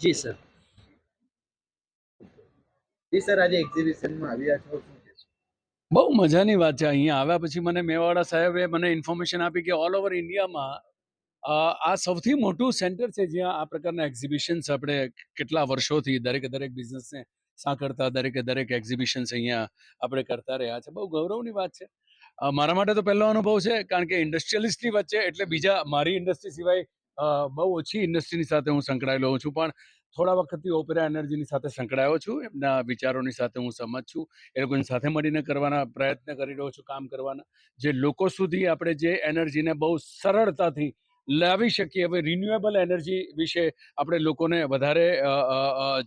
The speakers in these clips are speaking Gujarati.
જી સર. જી સર આજે એક્ઝિબિશનમાં આવ્યા છો બહુ મજાની વાત છે. અહીંયા આવ્યા પછી મને મેવાડા સાહેબે મને ઇન્ફોર્મેશન આપી કે ઓલ ઓવર ઇન્ડિયામાં આ સૌથી મોટું સેન્ટર છે જ્યાં આ પ્રકારના એક્ઝિબિશન્સ આપણે કેટલા વર્ષોથી દરેકે દરેક બિઝનેસને સાંકળતા દરેકે દરેક એક્ઝિબિશન્સ અહીંયા આપણે કરતા રહ્યા છે. બહુ ગૌરવની વાત છે. મારા માટે તો પહેલો અનુભવ છે કારણ કે ઇન્ડસ્ટ્રીયલિસ્ટની વચ્ચે એટલે બીજા મારી ઇન્ડસ્ટ્રી સિવાય બહુ ઓછી ઇન્ડસ્ટ્રીની સાથે હું સંકળાયેલો હોઉં છું, પણ થોડા વખતથી ઓપેરા એનર્જીની સાથે સંકળાયો છું, એમના વિચારોની સાથે હું સમજ છું, એ લોકોની સાથે મળીને કરવાના પ્રયત્ન કરી રહ્યો છું, કામ કરવાના. જે લોકો સુધી આપણે જે એનર્જીને બહુ સરળતાથી લાવી શકીએ, હવે રિન્યુએબલ એનર્જી વિશે આપણે લોકોને વધારે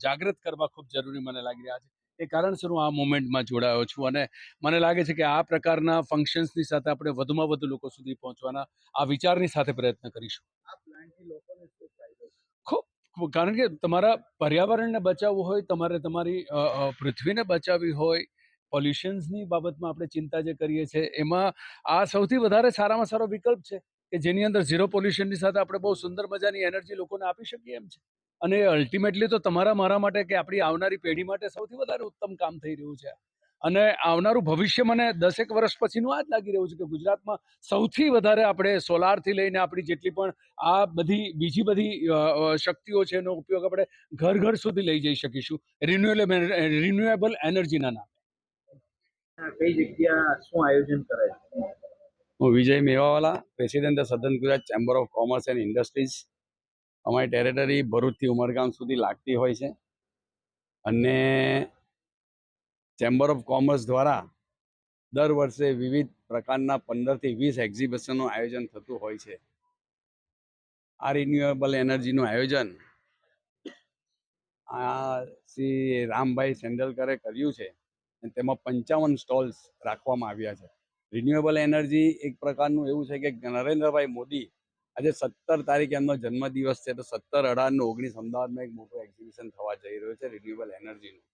જાગૃત કરવા ખૂબ જરૂરી મને લાગી રહ્યા છે. એ કારણસર હું આ મુવમેન્ટમાં જોડાયો છું અને મને લાગે છે કે આ પ્રકારના ફંક્શન્સની સાથે આપણે વધુમાં વધુ લોકો સુધી પહોંચવાના આ વિચારની સાથે પ્રયત્ન કરીશું. ખૂબ કારણ કે તમારા પર્યાવરણને બચાવવું હોય, તમારે તમારી પૃથ્વીને બચાવવી હોય, પોલ્યુશન્સની બાબતમાં આપણે ચિંતા જે કરીએ છીએ, એમાં આ સૌથી વધારે સારામાં સારો વિકલ્પ છે કે જેની અંદર ઝીરો પોલ્યુશનની સાથે આપણે બહુ સુંદર મજાની એનર્જી લોકોને આપી શકીએ એમ છે. અને અલ્ટિમેટલી તો તમારા મારા માટે કે આપણી આવનારી પેઢી માટે સૌથી વધારે ઉત્તમ કામ થઈ રહ્યું છે અને આવનારું ભવિષ્ય મને દસેક વર્ષ પછીનું આ જ લાગી રહ્યું છે કે ગુજરાતમાં સૌથી વધારે આપણે સોલારથી લઈને આપણી જેટલી પણ આ બધી બીજી બધી શક્તિઓ છે એનો ઉપયોગ આપણે ઘર ઘર સુધી લઈ જઈ શકીશું. રિન્યુએબલ રિન્યુએબલ એનર્જીના નામે. આ કઈ જગ્યા શું આયોજન કરાય હું વિજય મેવાવાલા પ્રેસિડેન્ટ સદન Gujarat chamber of commerce and industries. અમારી ટેરેટરી ભરૂચથી ઉમરગામ સુધી લાગતી હોય છે. અને ચેમ્બર ઓફ કોમર્સ દ્વારા દર વર્ષે વિવિધ પ્રકારના પંદરથી વીસ એક્ઝિબિશનનું આયોજન થતું હોય છે. આ રિન્યુએબલ એનર્જીનું આયોજન આ શ્રી રામભાઈ સેંડલકરે કર્યું છે અને તેમાં પંચાવન સ્ટોલ્સ રાખવામાં આવ્યા છે. રિન્યુએબલ એનર્જી એક પ્રકારનું એવું છે કે નરેન્દ્રભાઈ મોદી આજે સત્તર તારીખે એમનો જન્મદિવસ છે તો સત્તર અઢાર ઓગણીસ અમદાવાદમાં એક મોટું એક્ઝિબિશન થવા જઈ રહ્યું છે રિન્યુએબલ એનર્જીનું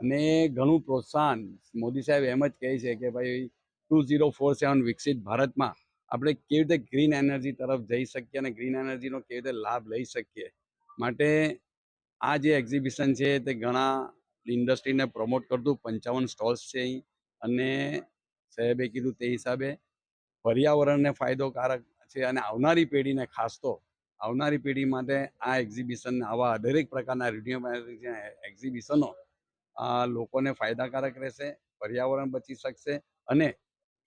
અને ઘણું પ્રોત્સાહન. મોદી સાહેબ એમ જ કહે છે કે ભાઈ, ટુ ઝીરો ફોર સેવન વિકસિત ભારતમાં આપણે કેવી રીતે ગ્રીન એનર્જી તરફ જઈ શકીએ અને ગ્રીન એનર્જીનો કેવી રીતે લાભ લઈ શકીએ. માટે આ જે એક્ઝિબિશન છે તે ઘણા ઇન્ડસ્ટ્રીને પ્રમોટ કરતું. પંચાવન સ્ટોલ્સ છે અહીં. અને સાહેબે કીધું તે હિસાબે પર્યાવરણને ફાયદોકારક છે અને આવનારી પેઢીને ખાસ તો આવનારી પેઢી માટે આ એક્ઝિબિશન આવા દરેક પ્રકારના રિન્યુએબલ એક્ઝિબિશનો આ લોકોને ફાયદાકારક રહેશે, પર્યાવરણ બચી શકશે અને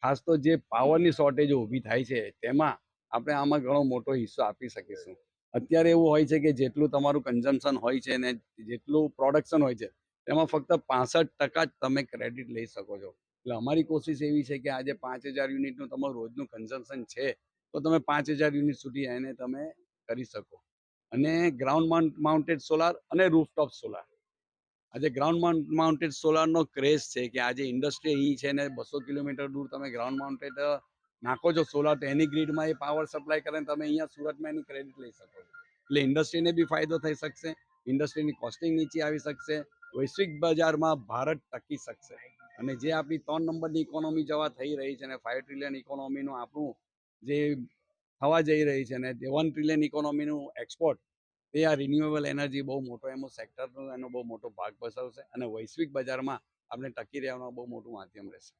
ખાસ તો જે પાવરની શોર્ટેજો ઊભી થાય છે, તેમાં આપણે આમાં ઘણો મોટો હિસ્સો આપી શકીશું. અત્યારે એવું હોય છે કે જેટલું તમારું કન્ઝમ્પશન હોય છે ને જેટલું પ્રોડક્શન હોય છે, તેમાં ફક્ત પાસઠ ટકા જ તમે ક્રેડિટ લઈ શકો છો. એટલે અમારી કોશિશ એવી છે કે આજે પાંચ હજાર યુનિટનું તમારું રોજનું કન્ઝમ્પશન છે, તો તમે પાંચ હજાર યુનિટ સુધી એને તમે કરી શકો. અને ગ્રાઉન્ડ માઉન્ટેડ સોલાર અને રૂફટોપ સોલાર આજે ગ્રાઉન્ડ માઉન્ટેડ સોલારનો ક્રેઝ છે કે આજે ઇન્ડસ્ટ્રી અહીં છે ને બસો કિલોમીટર દૂર તમે ગ્રાઉન્ડ માઉન્ટેડ નાખો છો સોલાર તો એની ગ્રીડમાં એ પાવર સપ્લાય કરે તમે અહીંયા સુરતમાં એની ક્રેડિટ લઈ શકો છો. એટલે ઇન્ડસ્ટ્રીને બી ફાયદો થઈ શકશે ઇન્ડસ્ટ્રીની કોસ્ટિંગ નીચે આવી શકશે, વૈશ્વિક બજારમાં ભારત ટકી શકશે. અને જે આપણી ત્રણ નંબરની ઇકોનોમી જવા થઈ રહી છે ને ફાઇવ ટ્રિલિયન ઇકોનોમીનું આપણું જે થવા જઈ રહી છે ને વન ટ્રિલિયન ઇકોનોમીનું એક્સપોર્ટ તે આ રિન્યુએબલ એનર્જી બહુ મોટો એનો સેક્ટરનો એનો બહુ મોટો ભાગ ભજવશે અને વૈશ્વિક બજારમાં આપણે ટકી રહેવાનું બહુ મોટું માધ્યમ રહેશે.